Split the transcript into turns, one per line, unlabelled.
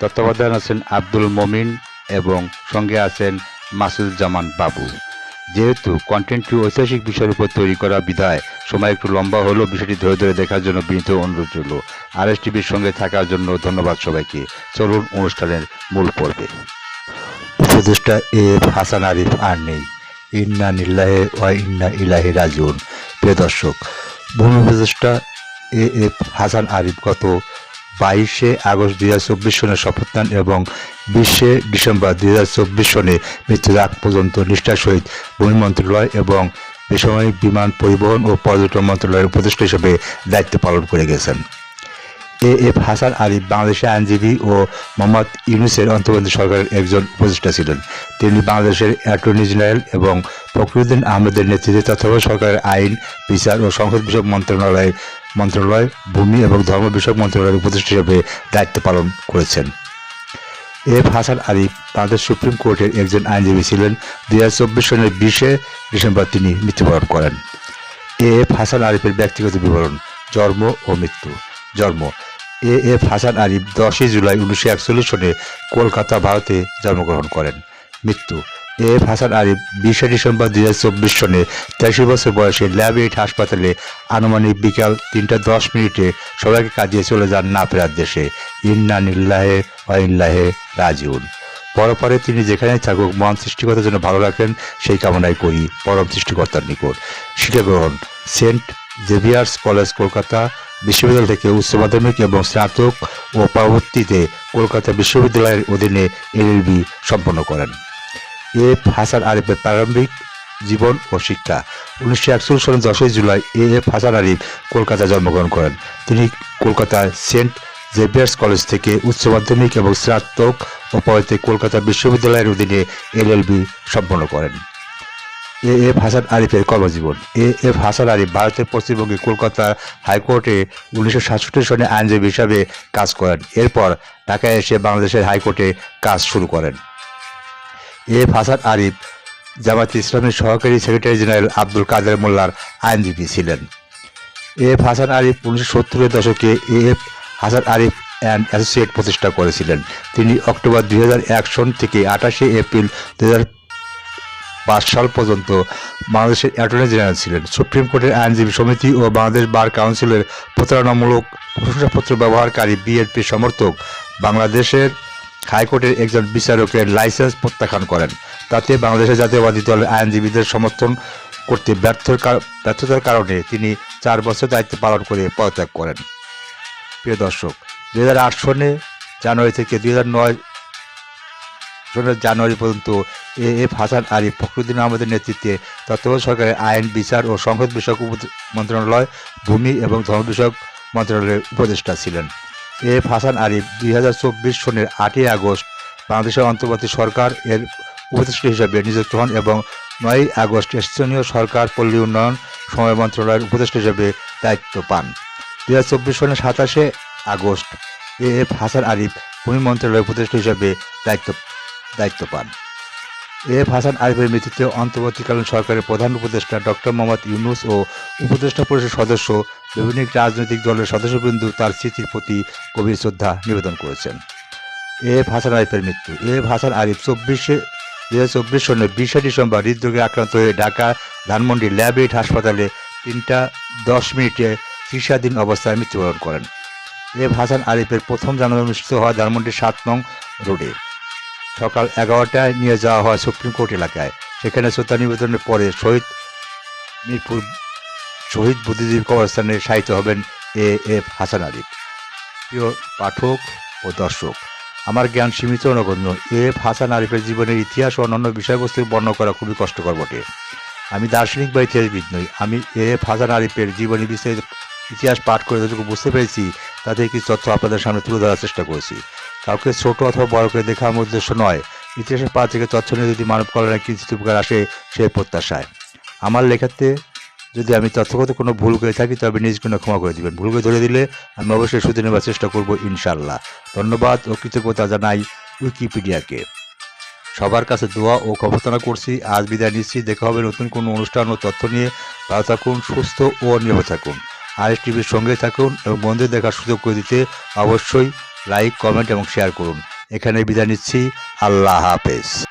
তত্ত্বাবধান আছেন আব্দুল মমিন এবং সঙ্গে আছেন মাসুদ জামান বাবু। যেহেতু কন্টেন্টটি ঐতিহাসিক বিষয়ের উপর তৈরি করা বিধায় সময় একটু লম্বা হলেও বিষয়টি ধরে ধরে দেখার জন্য বিনীত অনুরোধ রইল। আর এস টিভির সঙ্গে থাকার জন্য ধন্যবাদ সবাইকে। চলুন অনুষ্ঠানের মূল পর্বে। উপদেষ্টা এফ হাসান আরিফ আর নেই। ইন্না নিল্লাহে ওয়া ইন্না ইলাহি রাজিউন। প্রিয় দর্শক, ভূমি উপদেষ্টা এ এফ হাসান আরিফ গত বাইশে আগস্ট দুই হাজার চব্বিশ সনে শপথ নেন এবং বিশে ডিসেম্বর দুই হাজার চব্বিশ সনে মৃত্যুর আগ পর্যন্ত নিষ্ঠার সহিত ভূমি মন্ত্রণালয় এবং বেসামরিক বিমান পরিবহন ও পর্যটন মন্ত্রণালয়ের উপদেষ্টা হিসেবে দায়িত্ব পালন করে গেছেন। এ এফ হাসান আরিফ বাংলাদেশের আইনজীবী ও মোহাম্মদ ইউনুসের অন্তর্বর্তী সরকারের একজন উপদেষ্টা ছিলেন। তিনি বাংলাদেশের অ্যাটর্নি জেনারেল এবং ফখরুদ্দিন আহমেদের নেতৃত্বে তত্ত্বাবধায়ক সরকারের আইন, বিচার ও সংসদ বিষয়ক মন্ত্রণালয় মন্ত্রণালয়, ভূমি এবং ধর্ম বিষয়ক মন্ত্রণালয়ের উপদেষ্টা হিসেবে দায়িত্ব পালন করেছেন। এফ হাসান আরিফ বাংলাদেশ সুপ্রিম কোর্টের একজন আইনজীবী ছিলেন। দুই হাজার চব্বিশ সনের বিশে ডিসেম্বর তিনি মৃত্যুবরণ করেন। এ এফ হাসান আরিফের ব্যক্তিগত বিবরণ, জন্ম ও মৃত্যু। জন্ম, এ এফ হাসান আরিফ দশই জুলাই উনিশশো একচল্লিশ সনে কলকাতা, ভারতে জন্মগ্রহণ করেন। মৃত্যু এফ হাসান আরিফ বিশে ডিসেম্বর দুই হাজার চব্বিশ সনে তেইশে বছর বয়সে ল্যাব এইট হাসপাতালে আনুমানিক বিকাল তিনটা দশ মিনিটে সবাইকে কাজিয়ে চলে যান না ফেরার দেশে। ইন্না নিল্লাহে ওয়াইল্লাহে রাজিউন। পরপরে তিনি যেখানে থাকুক, মহান সৃষ্টিকর্তার জন্য ভালো রাখেন, সেই কামনাই করি পরম সৃষ্টিকর্তার নিকট। শিক্ষা গ্রহণ সেন্ট জেভিয়ার্স কলেজ, কলকাতা বিশ্ববিদ্যালয় থেকে উচ্চ মাধ্যমিক এবং স্নাতক ও পরবর্তীতে কলকাতা বিশ্ববিদ্যালয়ের অধীনে এলএলবি সম্পন্ন করেন। এফ হাসান আরিফের প্রারম্ভিক জীবন ও শিক্ষা। উনিশশো একচল্লিশ সালের দশই জুলাই এ এফ হাসান আরিফ কলকাতায় জন্মগ্রহণ করেন। তিনি কলকাতার সেন্ট জেভিয়ার্স কলেজ থেকে উচ্চ মাধ্যমিক এবং স্নাতক ও পরবর্তীতে কলকাতা বিশ্ববিদ্যালয়ের অধীনে এলএলবি সম্পন্ন করেন। এ এফ হাসান আরিফের কর্মজীবন। এ এফ হাসান আরিফ ভারতের পশ্চিমবঙ্গে কলকাতা হাইকোর্টে উনিশশো সাতষট্টি সনে আইনজীবী হিসাবে কাজ করেন। এরপর ঢাকায় এসে বাংলাদেশের হাইকোর্টে কাজ শুরু করেন। এ এফ হাসান আরিফ জামাত ইসলামের সহকারী সেক্রেটারি জেনারেল আব্দুল কাদের মোল্লার আইনজীবী ছিলেন। এফ হাসান আরিফ উনিশশো সত্তরের দশকে A F Hasan Arif and associate প্রতিষ্ঠা করেছিলেন। তিনি অক্টোবর দুই হাজার এক সন থেকে আঠাশে এপ্রিল দুই পাঁচ সাল পর্যন্ত বাংলাদেশের অ্যাটর্নি জেনারেল ছিলেন। সুপ্রিম কোর্টের আইনজীবী সমিতি ও বাংলাদেশ বার কাউন্সিলের প্রতারণামূলক প্রশংসাপত্র ব্যবহারকারী বিএনপি সমর্থক বাংলাদেশের হাইকোর্টের একজন বিচারকের লাইসেন্স প্রত্যাখ্যান করেন। তাতে বাংলাদেশের জাতীয়বাদী দলের আইনজীবীদের সমর্থন করতে ব্যর্থতার কারণে তিনি চার বছর দায়িত্ব পালন করে পদত্যাগ করেন। প্রিয় দর্শক, দুই হাজার আট সনে জানুয়ারি থেকে দুই হাজার নয় সনের জানুয়ারি পর্যন্ত এ এফ হাসান আরিফ ফখরুদ্দিন আহমদের নেতৃত্বে তত্ত্বাবধায়ক সরকারের আইন, বিচার ও সংসদ বিষয়ক মন্ত্রণালয়, ভূমি এবং ধর্ম বিষয়ক মন্ত্রণালয়ের উপদেষ্টা ছিলেন। এফ হাসান আরিফ দুই হাজার চব্বিশ সনের আটই আগস্ট বাংলাদেশের অন্তর্বর্তী সরকার এর উপদেষ্টা হিসেবে নিযুক্ত হন এবং নয়ই আগস্ট স্থানীয় সরকার পল্লী উন্নয়ন সময় মন্ত্রণালয়ের উপদেষ্টা হিসেবে দায়িত্ব পান। দুই হাজার চব্বিশ সনের সাতাশে August A F Hasan Arif ভূমি মন্ত্রণালয়ের উপদেষ্টা হিসেবে দায়িত্ব দায়িত্ব পান। এফ হাসান আরিফের মৃত্যুতে অন্তর্বর্তীকালীন সরকারের প্রধান উপদেষ্টা ডক্টর মোহাম্মদ ইউনুস ও উপদেষ্টা পরিষদ সদস্য বিভিন্ন রাজনৈতিক দলের সদস্যবৃন্দ তার স্মৃতির প্রতি গভীর শ্রদ্ধা নিবেদন করেছেন। এফ হাসান আরিফের মৃত্যু। এফ হাসান আরিফ চব্বিশে দু হাজার চব্বিশ সনের বিশে ডিসেম্বর হৃদরোগে আক্রান্ত হয়ে ঢাকা ধানমন্ডি ল্যাব এইট হাসপাতালে তিনটা দশ মিনিটে চিকিৎসাধীন অবস্থায় মৃত্যুবরণ করেন। এফ হাসান আরিফের প্রথম জন্ম অনুষ্ঠিত হয় ধানমন্ডির সাত নং রোডে। সকাল এগারোটায় নিয়ে যাওয়া হয় সুপ্রিম কোর্ট এলাকায়। সেখানে শ্রদ্ধা নিবেদনের পরে শহীদ মিরপুর শহীদ বুদ্ধিজীবী কবরস্থানে সাহিত্য হবেন এ এফ হাসান আরিফ প্রিয় পাঠক ও দর্শক, আমার জ্ঞান সীমিত ও নগণ্য, এ এফ হাসান আরিফের জীবনের ইতিহাস ও অন্যান্য বিষয়বস্তু বর্ণনা করা খুবই কষ্টকর বটে। আমি দার্শনিক বা ইতিহাসবিদ নই, আমি এ এফ হাসান আরিফের জীবনী বিস্তারিত ইতিহাস পাঠ করে যতটুকু বুঝতে পেরেছি তাদের কিছু তথ্য আপনাদের সামনে তুলে ধরার চেষ্টা করেছি। কাউকে ছোট অথবা বড় করে দেখার উদ্দেশ্য নয়। ইতিহাসের পা থেকে তথ্য নিয়ে যদি মানব কল্যাণে কিছু উপকার আসে সেই প্রত্যাশায়। আমার লেখাতে যদি আমি তথ্যগত কোনো ভুল করে থাকি, তবে নিজ গুণে ক্ষমা করে দিবেন। ভুল করে ধরে দিলে আমি অবশ্যই শুধু নেবার চেষ্টা করব ইনশাল্লাহ ধন্যবাদ ও কৃতজ্ঞতা জানাই উইকিপিডিয়াকে। সবার কাছে দোয়া ও ক্ষমতানা করছি। আজ বিদায় নিচ্ছি। দেখা হবে নতুন কোনো অনুষ্ঠান ও তথ্য নিয়ে। ভালো থাকুন, সুস্থ ও নিরাপদ থাকুন। আর টিভির সঙ্গে থাকুন এবং বন্ধু দেখার সুযোগ করে দিতে অবশ্যই লাইক কমেন্ট এবং শেয়ার করুন। এখানে বিদায় নিচ্ছি। আল্লাহ হাফেজ।